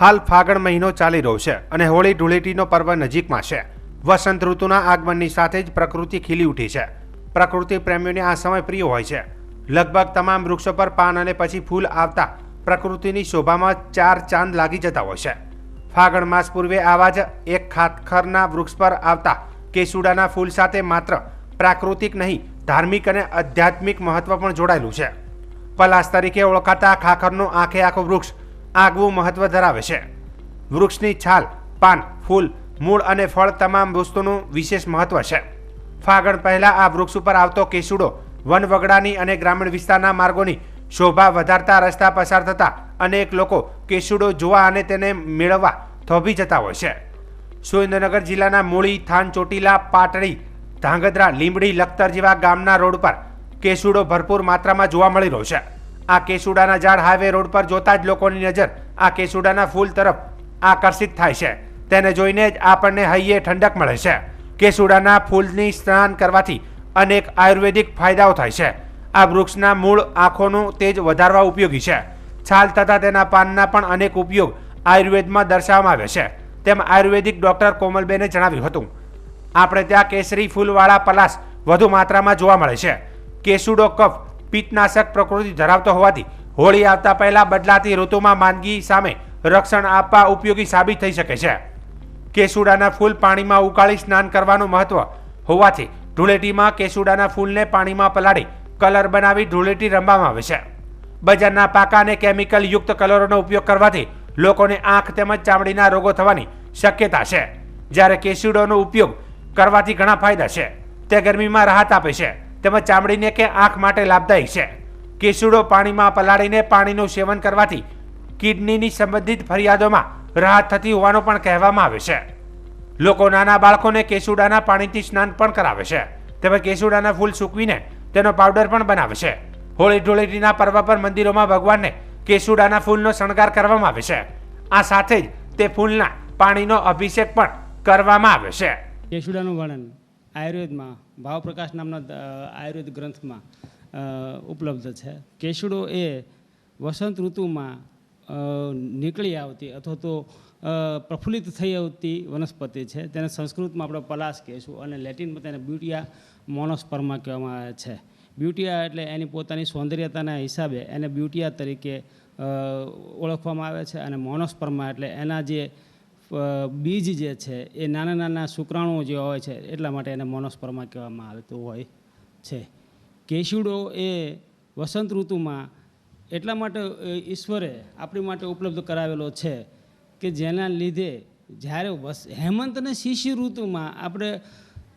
હાલ ફાગણ મહિનો ચાલી રહ્યો છે અને હોળી ધૂળેટીનો પર્વ નજીકમાં છે. વસંત ઋતુના આગમનની સાથે જ પ્રકૃતિ ખીલી ઉઠી છે. પ્રકૃતિ પ્રેમીઓને આ સમય પ્રિય હોય છે. લગભગ તમામ વૃક્ષો પર પાન અને પછી ફૂલ આવતા પ્રકૃતિની શોભામાં ચાર ચાંદ લાગી જતા હોય છે. ફાગણ માસ પૂર્વે આવા જ એક ખાતખરના વૃક્ષ પર આવતા કેસુડાના ફૂલ સાથે માત્ર પ્રાકૃતિક નહીં, ધાર્મિક અને આધ્યાત્મિક મહત્વ પણ જોડાયેલું છે. પલાસ તરીકે ઓળખાતા ખાખરનું આંખે આખું વૃક્ષ આગવું મહત્વ ધરાવે છે. વૃક્ષની છાલ, પાન, ફૂલ, મૂળ અને ફળ તમામ વસ્તુનું વિશેષ મહત્વ છે. ફાગણ પહેલા આ વૃક્ષ ઉપર આવતો કેસુડો વનવગડાની અને ગ્રામીણ વિસ્તારના માર્ગોની શોભા વધારતા, રસ્તા પસાર થતા અનેક લોકો કેસુડો જોવા અને તેને મેળવવા થોભી જતા હોય છે. સુરેન્દ્રનગર જિલ્લાના મૂળી, થાન, ચોટીલા, પાટડી, ધાંગધ્રા, લીંબડી, લખતર જેવા ગામના રોડ પર કેસુડો ભરપૂર માત્રામાં જોવા મળી રહ્યો છે. આ કેસુડાના ઝાડ હાઈવે રોડ પર જોતા જ લોકોની નજર આ કેસુડાના ફૂલ તરફ આકર્ષિત થાય છે. તેને જોઈને જ આપણને હૈયે ઠંડક મળે છે. કેસુડાના ફૂલની સ્નાન કરવાથી અનેક આયુર્વેદિક ફાયદાઓ થાય છે. આ વૃક્ષના મૂળ આંખોનું તેજ વધારવા ઉપયોગી છે. છાલ તથા તેના પાનના પણ અનેક ઉપયોગ આયુર્વેદમાં દર્શાવવામાં આવે છે. તેમ આયુર્વેદિક ડોક્ટર કોમલબેને જણાવ્યું હતું. આપણે ત્યાં કેસરી ફૂલવાળા પલાસ વધુ માત્રામાં જોવા મળે છે. કેસુડો કફ પિત્તનાશક પ્રકૃતિ ધરાવતો હોવાથી હોળી આવતા પહેલા બદલાતી ઋતુમાં માંદગી સામે રક્ષણ આપવા ઉપયોગી સાબિત થઈ શકે છે. કેસુડાના ફૂલ પાણીમાં ઉકાળી સ્નાન કરવાનું મહત્વ હોવાથી ધૂળેટીમાં કેસુડાના ફૂલને પાણીમાં પલાળી કલર બનાવી ધૂળેટી રમવામાં આવે છે. બજારના પાકા અને કેમિકલ યુક્ત કલરોનો ઉપયોગ કરવાથી લોકોને આંખ તેમજ ચામડીના રોગો થવાની શક્યતા છે. જ્યારે કેસુડોનો ઉપયોગ કરવાથી ઘણા ફાયદા છે. તે ગરમીમાં રાહત આપે છે. તેમજ ચામડીને કે આંખ માટે લાભદાયક છે. કેસુડો પાણીમાં પલાળીને પાણીનું સેવન કરવાથી કિડનીની સંબંધિત ફરિયાદોમાં રાહત થતી હોવાનું પણ કહેવામાં આવે છે. લોકો નાના બાળકોને કેસુડાના પાણીથી સ્નાન પણ કરાવે છે. તેમજ કેસુડાના ફૂલ સૂકવીને તેનો પાવડર પણ બનાવે છે. હોળી ધૂળેટીના પર્વ પર મંદિરોમાં ભગવાનને કેસુડાના ફૂલનો શણગાર કરવામાં આવે છે. આ સાથે જ તે ફૂલના પાણીનો અભિષેક પણ કરવામાં આવે છે. કેસુડાનું વર્ણન. આયુર્વેદમાં, ભાવપ્રકાશ નામના આયુર્વેદ ગ્રંથમાં ઉપલબ્ધ છે. કેસુડો એ વસંત ઋતુમાં નીકળી આવતી અથવા તો પ્રફુલ્લિત થઈ આવતી વનસ્પતિ છે. તેને સંસ્કૃતમાં આપણે પલાશ કહીશું અને લેટિનમાં તેને બ્યુટિયા મોનોસ્પર્મા કહેવામાં આવે છે. બ્યુટિયા એટલે એની પોતાની સૌંદર્યતાના હિસાબે એને બ્યુટિયા તરીકે ઓળખવામાં આવે છે અને મોનોસ્પર્મા એટલે એના જે બીજ જે છે, એ નાના નાના શુક્રાણુઓ જે હોય છે, એટલા માટે એને મોનોસ્પર્મા કહેવામાં આવતું હોય છે. કેશુડો એ વસંત ઋતુમાં એટલા માટે ઈશ્વરે આપણી માટે ઉપલબ્ધ કરાવેલો છે કે જેના લીધે જ્યારે વસ, હેમંત અને શિશિર ઋતુમાં આપણે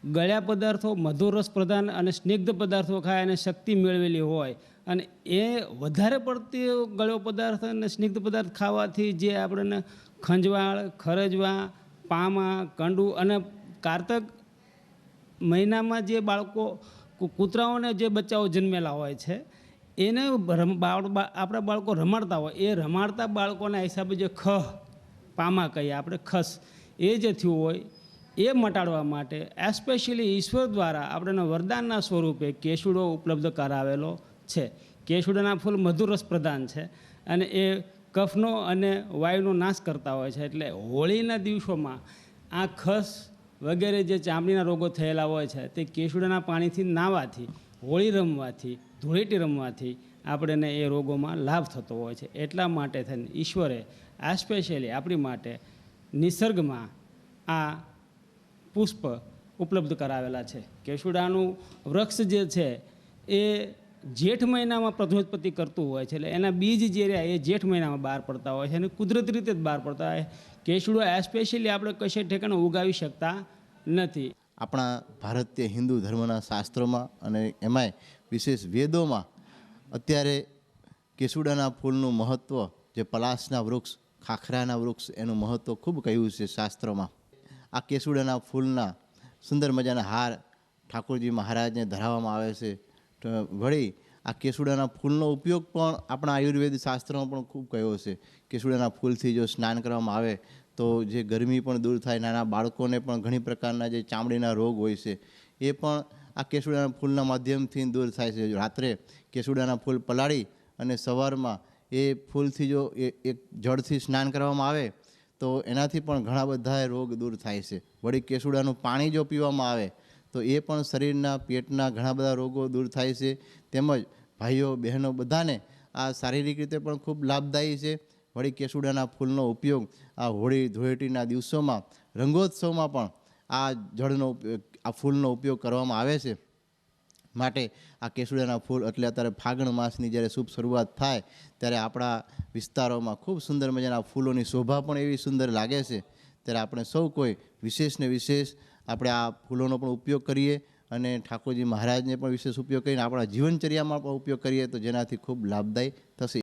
ગળ્યા પદાર્થો મધુરસ પ્રધાન અને સ્નિગ્ધ પદાર્થો ખાય અને શક્તિ મેળવેલી હોય અને એ વધારે પડતી ગળ્યો પદાર્થ અને સ્નિગ્ધ પદાર્થ ખાવાથી જે આપણને ખંજવાળ, ખરજવા, પામા, કંડુ અને કારતક મહિનામાં જે બાળકો કૂતરાઓને જે બચ્ચાઓ જન્મેલા હોય છે, એને આપણા બાળકો રમાડતા હોય. એ રમાડતા બાળકોના હિસાબે જે ખ, પામા કહીએ આપણે, ખસ, એ જે થયું હોય, એ મટાડવા માટે એસ્પેશિયલી ઈશ્વર દ્વારા આપણને વરદાનના સ્વરૂપે કેસુડો ઉપલબ્ધ કરાવેલો છે. કેસુડાના ફૂલ મધુરસ પ્રધાન છે અને એ કફનો અને વાયુનો નાશ કરતા હોય છે. એટલે હોળીના દિવસોમાં આ ખસ વગેરે જે ચામડીના રોગો થયેલા હોય છે, તે કેસુડાના પાણીથી નાહવાથી હોળી રમવાથી, ધૂળેટી રમવાથી આપણને એ રોગોમાં લાભ થતો હોય છે. એટલા માટે થઈને ઈશ્વરે આ સ્પેશિયલી આપણી માટે નિસર્ગમાં આ પુષ્પ ઉપલબ્ધ કરાવેલા છે. કેશુડાનું વૃક્ષ જે છે, એ જેઠ મહિનામાં પ્રજોત્પત્તિ કરતું હોય છે, એટલે એના બીજ જે રહ્યા એ જેઠ મહિનામાં બહાર પડતા હોય છે અને કુદરતી રીતે જ બહાર પડતા હોય કેશુડો એસ્પેશિયલી આપણે કશે ઠેકાણે ઉગાવી શકતા નથી. આપણા ભારતીય હિન્દુ ધર્મના શાસ્ત્રોમાં અને એમાંય વિશેષ વેદોમાં અત્યારે કેસુડાના ફૂલનું મહત્ત્વ જે પલાસના વૃક્ષ, ખાખરાના વૃક્ષ એનું મહત્ત્વ ખૂબ કહ્યું છે શાસ્ત્રોમાં. આ કેસુડાના ફૂલના સુંદર મજાના હાર ઠાકોરજી મહારાજને ધરાવવામાં આવે છે. વળી આ કેસુડાના ફૂલનો ઉપયોગ પણ આપણા આયુર્વેદ શાસ્ત્રમાં પણ ખૂબ કહ્યો છે. કેસુડાના ફૂલથી જો સ્નાન કરવામાં આવે તો જે ગરમી પણ દૂર થાય, નાના બાળકોને પણ ઘણી પ્રકારના જે ચામડીના રોગ હોય છે, એ પણ આ કેસુડાના ફૂલના માધ્યમથી દૂર થાય છે. રાત્રે કેસુડાના ફૂલ પલાળી અને સવારમાં એ ફૂલથી જો એક જળથી સ્નાન કરવામાં આવે તો એનાથી પણ ઘણા બધા રોગ દૂર થાય છે. વળી કેસુડાનું પાણી જો પીવામાં આવે તો એ પણ શરીરના પેટના ઘણા બધા રોગો દૂર થાય છે. તેમજ ભાઈઓ, બહેનો બધાને આ શારીરિક રીતે પણ ખૂબ લાભદાયી છે. વળી કેસુડાના ફૂલનો ઉપયોગ આ હોળી, ધૂળેટીના દિવસોમાં, રંગોત્સવમાં પણ આ જળનો આ ફૂલનો ઉપયોગ કરવામાં આવે છે. માટે આ કેસુડાના ફૂલ એટલે અત્યારે ફાગણ માસની જ્યારે શુભ શરૂઆત થાય, ત્યારે આપણા વિસ્તારોમાં ખૂબ સુંદર મજાના ફૂલોની શોભા પણ એવી સુંદર લાગે છે. ત્યારે આપણે સૌ કોઈ વિશેષને વિશેષ આપણે આ ફૂલોનો પણ ઉપયોગ કરીએ અને ઠાકોરજી મહારાજને પણ વિશેષ ઉપયોગ કરીને આપણા જીવનચર્યામાં પણ ઉપયોગ કરીએ તો જેનાથી ખૂબ લાભદાયી થશે.